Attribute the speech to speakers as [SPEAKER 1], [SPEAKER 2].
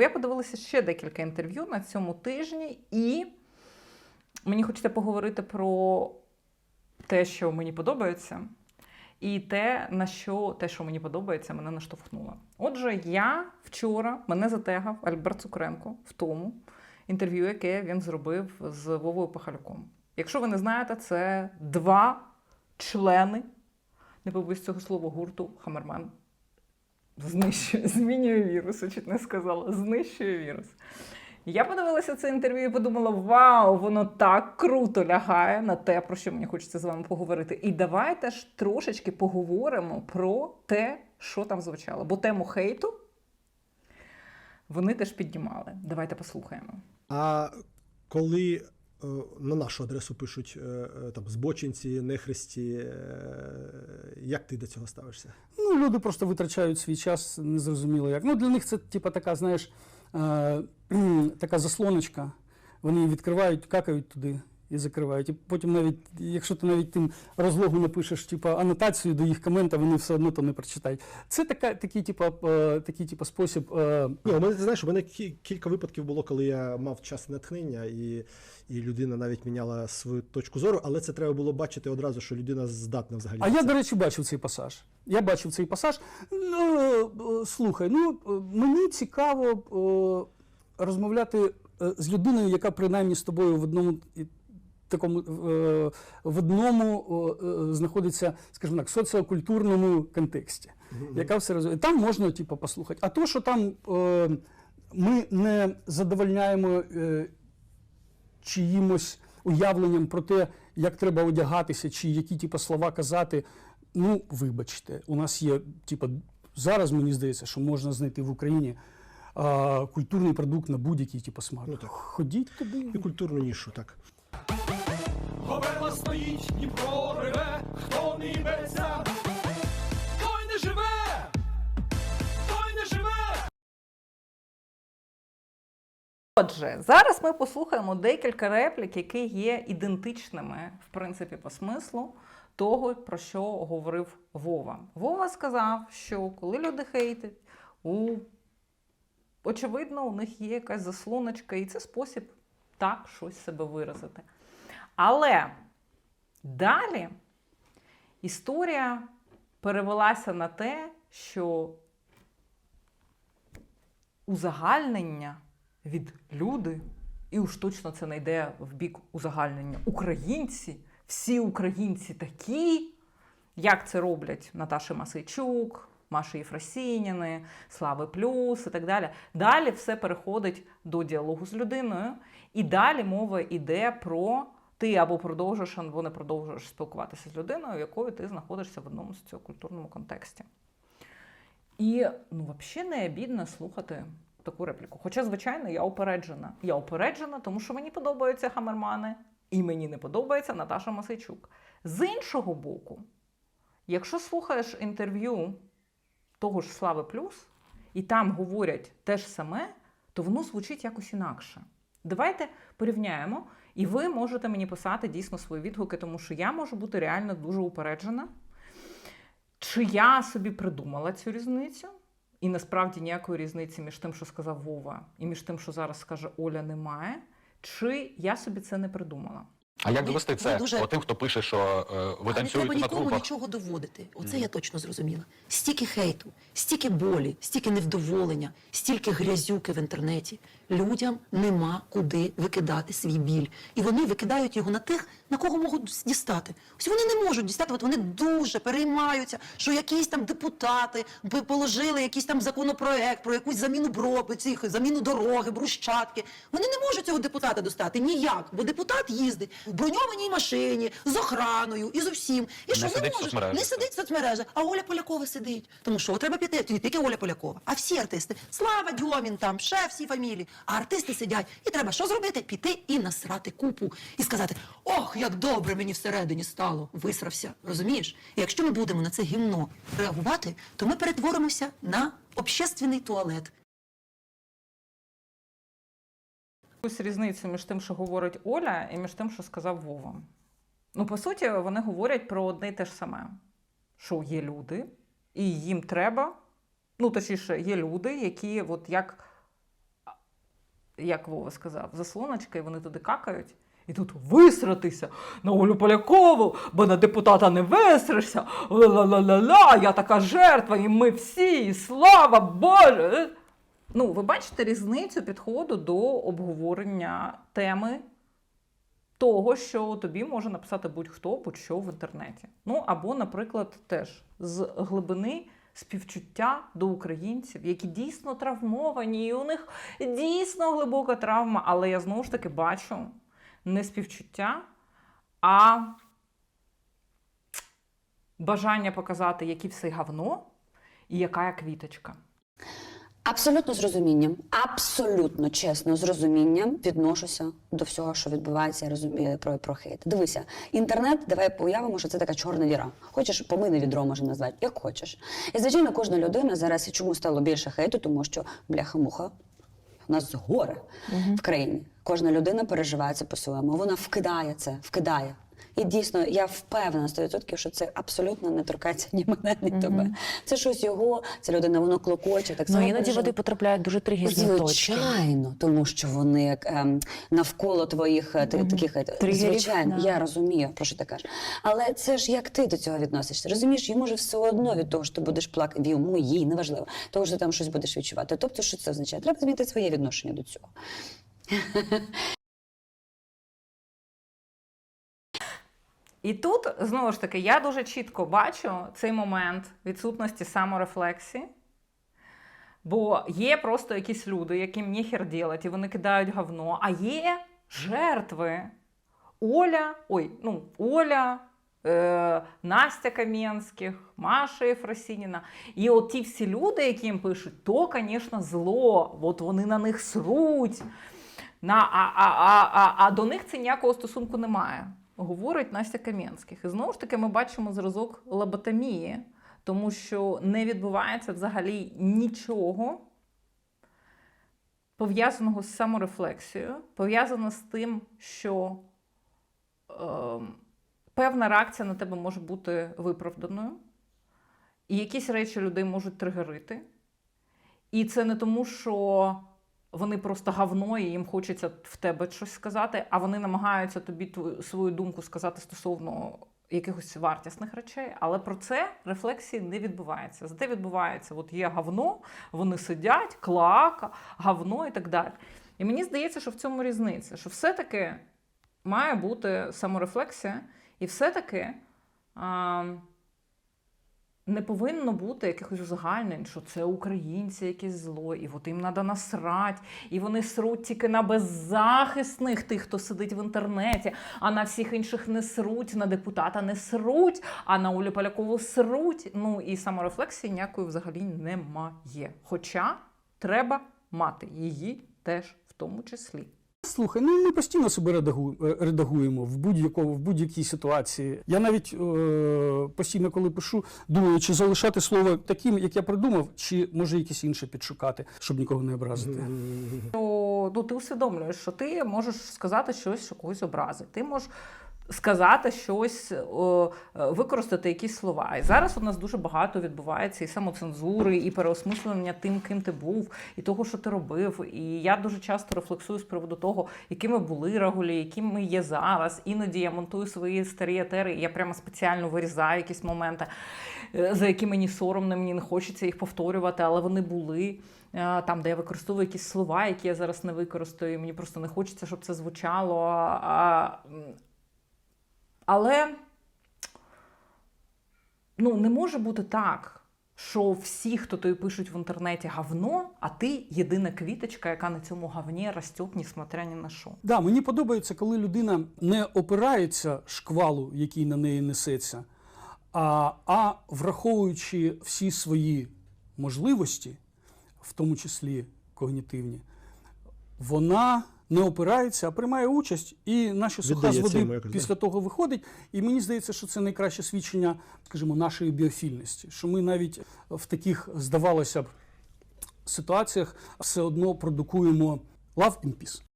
[SPEAKER 1] Я подивилася ще декілька інтерв'ю на цьому тижні, і мені хочеться поговорити про те, що мені подобається, і те, на що те, що мені подобається, мене наштовхнуло. Отже, я вчора мене затегав Альберт Цукренко в тому інтерв'ю, яке він зробив з Вовою Пахалюком. Якщо ви не знаєте, це два члени, не побоюсь цього слова, гурту Хамермен. Знищує, змінює вірус, чуть не сказала, знищує вірус. Я подивилася це інтерв'ю і подумала: вау, воно так круто лягає на те, про що мені хочеться з вами поговорити. І давайте ж трошечки поговоримо про те, що там звучало. Бо тему хейту вони теж піднімали. Давайте послухаємо.
[SPEAKER 2] А коли на нашу адресу пишуть е, е, там збочинці, нехресті, е, як ти до цього ставишся?
[SPEAKER 3] Ну, люди просто витрачають свій час незрозуміло як. Ну, для них це, типа, така, знаєш, е, така заслоночка. Вони відкривають, какають туди і закривають. І потім навіть, якщо ти навіть тим розлогу напишеш, типа, анотацію до їх комента, вони все одно то не прочитають. Це така, такий, типа, е, такий, типа, спосіб. е,
[SPEAKER 2] Ні, у мене ти знаєш, у мене кілька випадків було, коли я мав час натхнення, і, і людина навіть міняла свою точку зору, але це треба було бачити одразу, що людина здатна взагалі.
[SPEAKER 3] А я, до речі, бачив цей пасаж. Я бачив цей пасаж. Ну, е, слухай, ну мені цікаво розмовляти з людиною, яка принаймні з тобою в одному такому е, в одному е, знаходиться, скажімо так, соціокультурному контексті, яка все розвиває. Там можна, типу, послухати. А то, що там е, ми не задовольняємо чиїмось уявленням про те, як треба одягатися, чи які типу, слова казати. Ну, вибачте, у нас є, типу, зараз мені здається, що можна знайти в Україні а, культурний продукт на будь-який типу, смак.
[SPEAKER 2] Ну, так.
[SPEAKER 3] Ходіть туди.
[SPEAKER 2] І культурну нішу, так.
[SPEAKER 4] Говерла стоїть, Дніпро реве, хто не йметься, той не живе, той не живе.
[SPEAKER 1] Отже, зараз ми послухаємо декілька реплік, які є ідентичними, в принципі, по смислу того, про що говорив Вова. Вова сказав, що коли люди хейтять, у... очевидно, у них є якась заслоночка, і це спосіб так щось себе виразити. Але далі історія перевелася на те, що узагальнення від люди, і уж точно це не йде в бік узагальнення. Українці, всі українці такі, як це роблять Наташа Масейчук, Маша Єфросініни, Слави Плюс і так далі. Далі все переходить до діалогу з людиною, і далі мова йде про ти або продовжуєш, або не продовжуєш спілкуватися з людиною, якою ти знаходишся в одному соціокультурному контексті. І ну, взагалі не обідно слухати таку репліку. Хоча, звичайно, я упереджена. Я упереджена, тому що мені подобаються хамермани, і мені не подобається Наташа Масейчук. З іншого боку, якщо слухаєш інтерв'ю того ж Слави Плюс, і там говорять те ж саме, то воно звучить якось інакше. Давайте порівняємо, і ви можете мені писати дійсно свої відгуки, тому що я можу бути реально дуже упереджена. Чи я собі придумала цю різницю? І насправді ніякої різниці між тим, що сказав Вова, і між тим, що зараз скаже Оля, немає. Чи я собі це не придумала?
[SPEAKER 5] А як довести це
[SPEAKER 6] дуже-
[SPEAKER 5] тим, хто пише, що е, ви
[SPEAKER 6] А не треба нікому нічого доводити. Оце я точно зрозуміла. Стільки хейту, стільки болі, стільки невдоволення, стільки грязюки в інтернеті. Людям нема куди викидати свій біль. І вони викидають його на тих, на кого можуть дістати. Ось вони не можуть дістати, от вони дуже переймаються, що якісь там депутати положили якийсь там законопроект про якусь заміну броби, цих заміну дороги, брущатки. Вони не можуть цього депутата достати ніяк, бо депутат їздить в броньованій машині з охраною і з усім. І що
[SPEAKER 5] Не соцмережах.
[SPEAKER 6] не сидить в соцмережах, а Оля Полякова сидить. Тому що треба піти, не тільки Оля Полякова, а всі артисти. Слава Дьомін там, ще всі фамілії. А артисти сидять. І треба що зробити? Піти і насрати купу. І сказати: ох, як добре мені всередині стало. Висрався. Розумієш? І якщо ми будемо на це гімно реагувати, то ми перетворимося на общественний туалет.
[SPEAKER 1] Якусь різницю між тим, що говорить Оля, і між тим, що сказав Вова. Ну, по суті, вони говорять про одне й те ж саме: що є люди, і їм треба, ну точніше, є люди, які, от як як Вова сказав, заслоночка, і вони туди какають. І тут висратися на Олю Полякову, бо на депутата не висрешся. Ла-ла-ла-ла, я така жертва, і ми всі, і слава Боже. Ну, ви бачите різницю підходу до обговорення теми того, що тобі може написати будь-хто, будь-що в інтернеті. Ну або, наприклад, теж з глибини співчуття до українців, які дійсно травмовані, і у них дійсно глибока травма, але я знову ж таки бачу не співчуття, а бажання показати, які все говно і яка я квіточка.
[SPEAKER 5] Абсолютно з розумінням, абсолютно чесно з розумінням відношуся до всього, що відбувається я розумію про, про хейт. Дивися, інтернет, давай уявимо, що це така чорна діра. Хочеш помийне відро можна назвати, як хочеш. І звичайно, кожна людина зараз і чому стало більше хейту, тому що бляха-муха. У нас горе в країні. Кожна людина переживає це по-своєму. Вона вкидає це, вкидає. І дійсно, я впевнена 100%, що це абсолютно не торкається ні мене, ні тебе. Це щось його, ця людина, воно клокоче. Так само
[SPEAKER 7] Ну, іноді вони потрапляють дуже тригерні точки.
[SPEAKER 5] Звичайно, тому що вони як ем, навколо твоїх е, таких е, звичайно, я розумію, про що ти кажеш. Але це ж як ти до цього відносишся. Розумієш, йому ж все одно від того, що ти будеш плакати, йому їй неважливо, того, що ти там щось будеш відчувати. Тобто, що це означає? Треба змінити своє відношення до цього.
[SPEAKER 1] І тут знову ж таки я дуже чітко бачу цей момент відсутності саморефлексії. Бо є просто якісь люди, яким ніхер ділать, і вони кидають говно, а є жертви. Оля, ой, ну, Оля, е, Настя Кам'янських, Маша Єфросініна. І от ті всі люди, які їм пишуть, то, звісно, зло. От вони на них сруть. На, а, а, а, а, а до них це ніякого стосунку немає. Говорить Настя Кам'янських. І знову ж таки ми бачимо зразок лоботомії, тому що не відбувається взагалі нічого пов'язаного з саморефлексією, пов'язано з тим, що ем, певна реакція на тебе може бути виправданою, і якісь речі людей можуть тригерити. І це не тому, що вони просто говно, і їм хочеться в тебе щось сказати, а вони намагаються тобі твою свою думку сказати стосовно якихось вартісних речей. Але про це рефлексії не відбувається. Зате відбувається: от є говно, вони сидять, клака, говно і так далі. І мені здається, що в цьому різниця, що все-таки має бути саморефлексія, і все-таки. А, не повинно бути якихось узагальнень, що це українці якесь зло, і от їм треба насрать, і вони сруть тільки на беззахисних тих, хто сидить в інтернеті, а на всіх інших не сруть, на депутата не сруть, а на Олю Полякову сруть. Ну і саморефлексії ніякої взагалі немає. Хоча треба мати її теж в тому числі.
[SPEAKER 3] Слухай, ну ми постійно себе е, редагуємо в будь-якому, в будь-якій ситуації. Я навіть е, постійно, коли пишу, думаю, чи залишати слово таким, як я придумав, чи може якесь інше підшукати, щоб нікого не образити.
[SPEAKER 1] що ну, ти усвідомлюєш, що ти можеш сказати щось, що когось образить. Ти можеш сказати щось, е, використати якісь слова. І зараз у нас дуже багато відбувається і самоцензури, і переосмислення тим, ким ти був, і того, що ти робив. І я дуже часто рефлексую з приводу того, якими були рагулі, якими є зараз. Іноді я монтую свої старі етери, і я прямо спеціально вирізаю якісь моменти, е, за які мені соромно, мені не хочеться їх повторювати, але вони були. Е, Там, де я використовую якісь слова, які я зараз не використаю, мені просто не хочеться, щоб це звучало. Але ну, не може бути так, що всі, хто тобі пишуть в інтернеті говно, а ти єдина квіточка, яка на цьому говні росте, несмотря ні на що.
[SPEAKER 3] Да, мені подобається, коли людина не опирається шквалу, який на неї несеться, а, а враховуючи всі свої можливості, в тому числі когнітивні, вона не опирається, а приймає участь, і наша суха з води
[SPEAKER 2] якось,
[SPEAKER 3] після того виходить. І мені здається, що це найкраще свідчення, скажімо, нашої біофільності, що ми навіть в таких, здавалося б, ситуаціях все одно продукуємо love and peace.